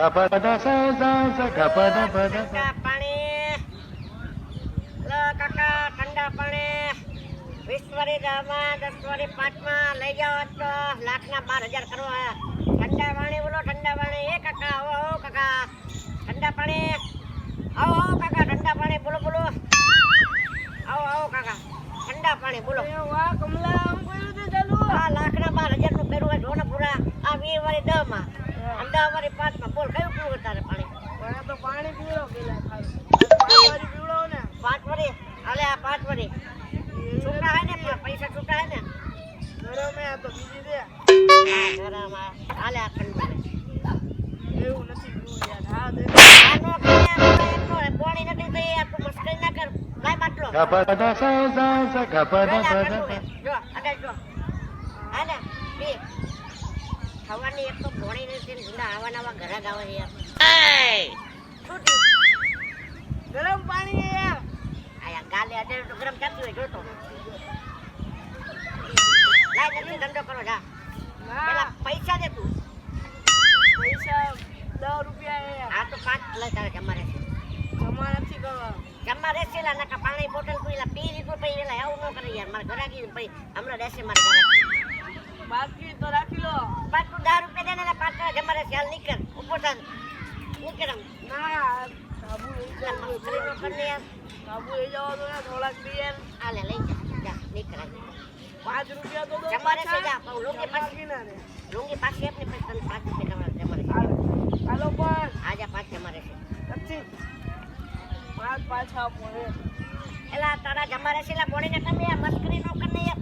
Sa sa gapada ઠંડા પાણી. લો કાકા ઠંડા પાણી. વીસ વરી દસમાં પાંચમાં લઈ જાઓ તો. લાખના બાર હજાર કરવા. ઠંડા પાણી બોલો ઠંડા પાણી. એ કાકા આવો આવો કાકા. ઠંડા પાણી. આવો આવો કાકા ઠંડા પાણી બોલો બોલો. આવો આવો કાકા. ઠંડા પાણી બોલો. વાહ કમલા આમ ચાલુ? આ લાખના બાર હજારનું પેરું હોય જોને પૂરા આ વીસ વાળી અને દસ બોલ કયું પીવું તારે પાણી? મને તો પાણી પીવડો પેલા ખાલી પાણી પીવડો ને. પાંચ વરી અલે આ પાંચ વરી છૂટા હે ને પૈસા છૂટા હે ને? ગરમે આ તો બીજી દે. આ ઘરમાં હાલે આ ઠંડુ એવું નથી પીવું યાર. હા દે. આનો નથી આ તું મસ્કરી ના કર. લાય માટલો લાય આ pada ઠંડુ હે. જો આગળ જો હા ને પી ખાવાની એક તો પોણી નથી ને ગુંડા આવા નવા ઘરાક આવે છે યાર. ગરમ પાણી યાર. આયા ગાલે અત્યારે તો ગરમ થતું હોય જોતો. લાય જલ્દી ધંધો કરો જા. પેલા પૈસા દે તું. પૈસા દસ રૂપિયા હા તો પાંચ લઈ તારે જમા રહેશે જમા નથી કરવા જમા રહેશે લા નકા પાણી બોટલ પીલા પી લીધું પછી વેલા આવું ન કરે યાર. મારે ઘરાકી પછી હમણાં રહેશે મારે ઘરાકી બાકી તો રાખી લો. પાંચ તું રૂપિયા દેને ને પાંચ ટકા જમા રહેશે હાલ નીકળ. ઉપર થાન નીકળ. ના સાબુ લઈ કર તો થોડાક દી યાર લઈ જા નીકળ. પાંચ રૂપિયા તો દો. જમા રહેશે પાછા. જા પણ પાછી. બાકી ના. રે લુંગી પાછી આપને પછી તને પાંચ રૂપિયા જમા રહેશે હાલો. હાલો પણ આજે પાંચ જમા છે. પાંચ પાછા રે એલા તારા જમા છે એલા બોડીને તમે મસ્કરી નો કર ને યાર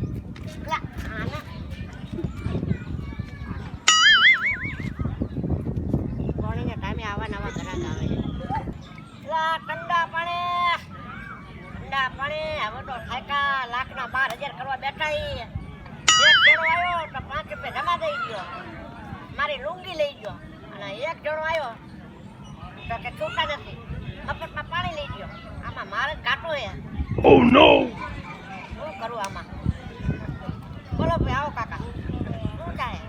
ઠંડા પાણી ઠંડા પાણી હવે તો ઠેકા લાખના બાર હજાર કરવા બેઠા એક જણો આવ્યો તો પાંચ રૂપિયા જમા દઈ ગયો મારી લુંગી લઈ ગયો અને એક જણો આવ્યો તો કે છૂટા નથી મફતમાં પાણી લઈ ગયો આમાં મારે કાટો હે શું કરું આમાં? બોલો ભાઈ, આવો કાકા શું થાય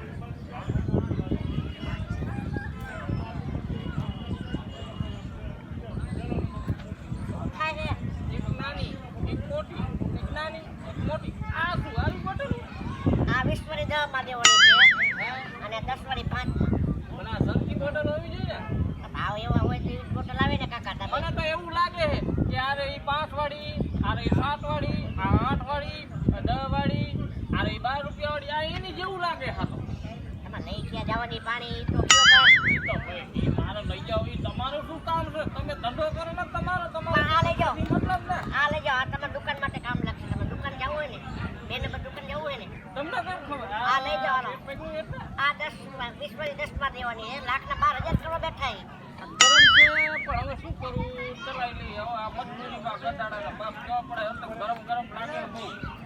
શું થાય છે એક નાની એક મોટી એક નાની એક મોટી આ શું આવી બોટલ આ વીસ વાળી દસમાં દેવાની છે અને દસ વાળી પાંચ મને આ સરખી બોટલ હોવી જોઈએ ને ભાવ એવા હોય તો એવી બોટલ આવે ને કાકા તમે મને તો એવું લાગે છે કે આરે ઈ પાંચ વાળી આરે ઈ સાત વાળી આ આઠ વાળી આ દસ વાળી આરે ઈ બાર રૂપિયા વાળી આ એની જેવું લાગે હા તો લઈ જવાની પાણી તો કયો મારે લઈ જાવ ઈ તમારું શું કામ છે? તમે ધંધો કરો ને તમારો તમારો આ લઈ. મતલબ ને આ લઈ જાવ આ તમારી દુકાન માટે કામ લાગશે. તમે દુકાન જવું હોય ને બે નંબર દુકાન જવું હોય ને. તમને કેમ ખબર આ લઈ જવાનો. આ દસ વીસ વાળી દસમાં દેવાની એ લાખના બાર હજાર કરવા બેઠા એ. ગરમ છે પણ હવે શું કરું? ચલાવી લઈએ. હવે આ મજબૂરીમાં ગદાડા બાપ કેવા પડે ગરમ ગરમ લાગે બહુ તમે હવે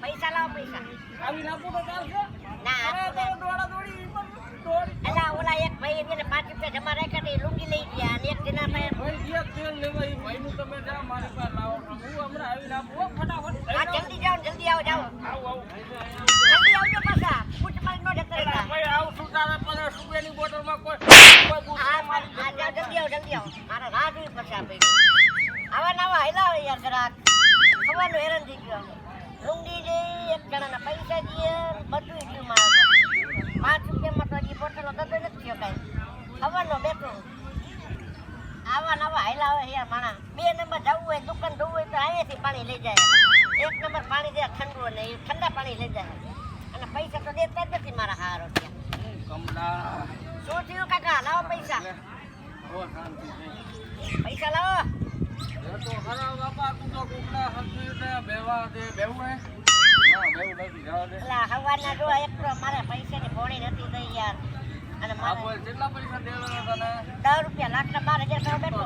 પૈસા લાવો પૈસા. આવી નાખો તો ચાલશે. ના અરે આપો તો ને. દોડા દોડી ઈ પણ દોડી એલા ઓલા એક ભાઈ એને પાંચ રૂપિયા જમા રાખ્યા એ લુંગી લઈ ગયા અને એક જણા ભાઈ જે તેલ લેવા ઈ ભાઈનું તમે જા મારી પાસે લાવો. હું હમણાં આવી નાખું ફટાફટ. હા જલ્દી જાઓ જલ્દી આવો જાઓ. આવું આવું. જલ્દી આવજો પાછા. પૂછ મારી નો જતા રહેતા. ભાઈ આવું શું તારે પચાસ રૂપિયાની બોટલમાં કોઈ કોઈ બૂટ હા હા જાઓ જલ્દી આવો જલ્દી આવો. મારા રાહ જોઈ પછી આવા નવા હેલા યાર ગ્રાહક ખવાનું હેરાન થઈ ગયો લુંગી જઈ એક જણાના પૈસા દઈએ બધું થયું મારે પાંચ રૂપિયામાં તો હજી બોટલો ખવાનો બેઠો આવા નવા હેલા આવે યાર માણા બે નંબર જવું હોય દુકાન ધોવું હોય તો અહીંયાથી પાણી લઈ જાય. એક નંબર પાણી દે ઠંડુ એ ઠંડા પાણી લઈ જાય. અને પૈસા તો દેતા જ નથી મારા હારો ત્યાં. કમલા. શું થયું કાકા? લાવો પૈસા. પૈસા લાવો. તો ખરા બાપા તું તો કુકડા હસી ને બેવા દે બેવું હે? ના બેવું નથી જવા દે. એટલે હવારના જો એક તો મારે પૈસાની ભોણી નથી થઈ યાર. આ બોલ કેટલા પૈસા દેવાના તને? રૂપિયા હજાર કરવા તો બેઠો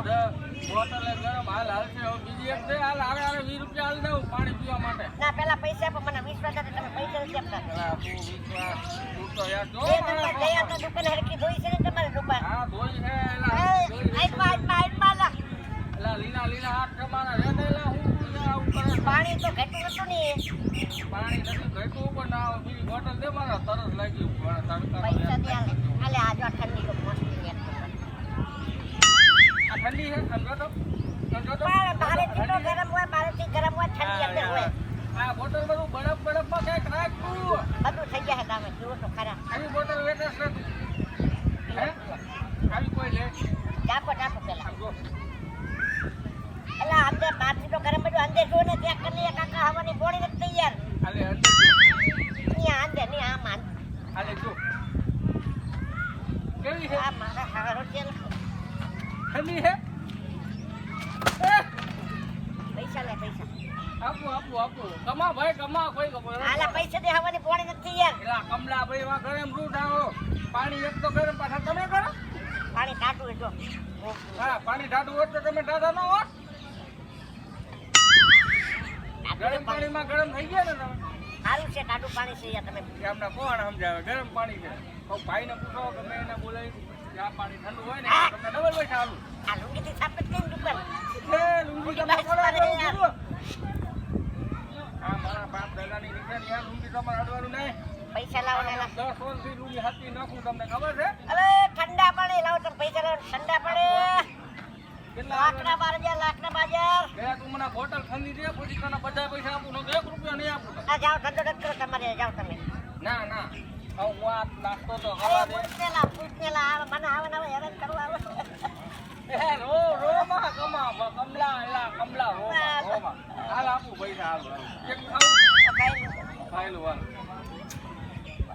દે ગરમ હાલ હાલ છે બીજી એક છે હાલ હારે રૂપિયા હાલ દઉં પાણી પીવા માટે. ના પેલા પૈસા આપો મને વિશ્વાસ હતો તમે પૈસા નથી આપતા. પેલા તું વિશ્વાસ તું તો યાર જો મારા નંબર ગયા તો દુકાન હરખી ધોઈ છે ને તમારી દુકાન? હા ધોઈ છે એ, એલા ધોઈ છે. આઈટમાં આઈટમાં આઈટમાં લા. એલા લીલા લીલા હાથ તમારા રેડેલા હું તું આવું કરે છે? પાણી તો ઘટું હતું ને. પાણી નથી ઘટ્યું પણ ના. બીજી બોટલ દે મારા તરસ લાગી પૈસા દે આલે. આજો ઠંડી તો છે. આ ઠંડી હે સમજો તો. સમજો તો. પણ મારેથી તો ગરમ હોય મારેથી ગરમ હોય ઠંડી અંદર હોય. આ બોટલ બધું બરફ બરફમાં કંઈક રાખતું બધું થઈ જાય તમે જુઓ તો ખરા. આવી બોટલ વેચે છે તું હે આવી કોઈ લે ચાપો ચાપો પેલા આમ જો એટલે અંદર બહારથી જો ત્યાં કાકા હવાની ગોળી નથી તૈયાર. આલે અંદર જો ને આમ આમ. જો કેવી છે? આ મારા હારો. ઠંડી છે? એ, પૈસા લે પૈસા. આપો આપો આપો. કમા ભાઈ કમા કોઈ ખબર આલા પૈસા દે હવાની ગોળી નથી તૈયાર. એલા કમલા ભાઈ ગરમ દૂધ આવો. પાણી એક તો ગરમ પાછા તમે કરો. પાણી ટાટું જો હા પાણી ઢાઢું હોય તો તમે ઢાઢા ન હો ગરમ પાણીમાં ગરમ થઈ ગયા ને તમે? સારું છે કાઢું પાણી છે યાર તમે. કે અમને કોણ સમજાવે? ગરમ પાણી છે. તો ભાઈને પૂછો ગમે એને બોલાવી આ પાણી ઠંડુ હોય ને તમને ડબલ પૈસા આલું આ લુંગીથી સાપત કઈ દુકાન એ લુંગી તમે થોડા અડવાનું મારા બાપ દાદાની નિશાની આ લુંગી તમારે અડવાનું નહીં. પૈસા લાવો ને. દસ વર્ષથી લુંગી હાથી નાખું તમને ખબર છે? અરે ઠંડા પાણી લાવો તમે પૈસા લાવો ઠંડા લાકડા બાર હજાર લાકડા બાજાર ગયા. તું મને બોટલ દે પછી તને બધા પૈસા આપું રૂપિયા નહીં આપું આ ધંધો કરો તમારે તમે. ના ના. હું આ નાસ્તો તો દે મને આવે ને હેરાન કરવા આવે એ રો રો માં કમા કમલા એલા કમલા રો રો માં. હાલ આપું પૈસા હાલ. એક ખાવું.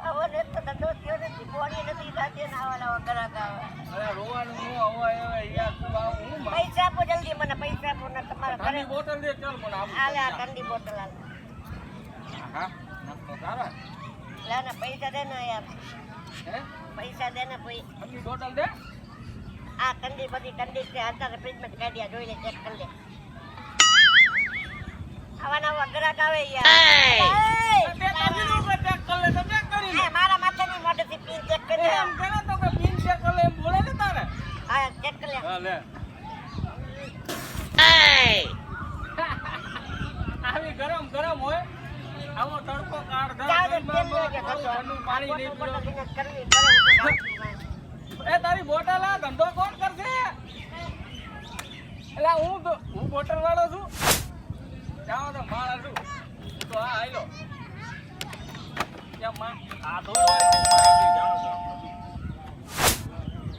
આવો ને તો ધંધો થયો નથી બોડી નથી થતી નાવાના વગર આવે. પૈસા આપો જલ્દી મને પૈસા આપો ને તમારા ઘરે બોટલ દે ચાલ મને આપું હાલે આ ઠંડી બોટલ હાલ. હા નાસ્તો સારા લે ને પૈસા દે ને યાર હે? પૈસા દે ને પછી ઠંડી બોટલ દે? આ ઠંડી બધી ઠંડી છે અત્યારે ફ્રીજમાં કાઢ્યા જોઈ લે ચેક કરી લે. આવા નવા ગ્રાહક આવે યાર બે તારી નું કે ચેક કર લે તો ચેક કરી લે. એ મારા માથાની મોઢેથી પીન ચેક કરી એમ કરે ચેક કર લે બોલે ને તારે? હા ચેક કરી લે. હા લે. આવી ગરમ ગરમ હોય. આવો તડકો કાઢ પાણી નહીં પીવો. એ તારી બોટલ આ ધંધો કોણ કરશે? એટલે હું તો હું બોટલ વાળો છું. જાઓ તો છું તો આ આયલો કેમ માં આ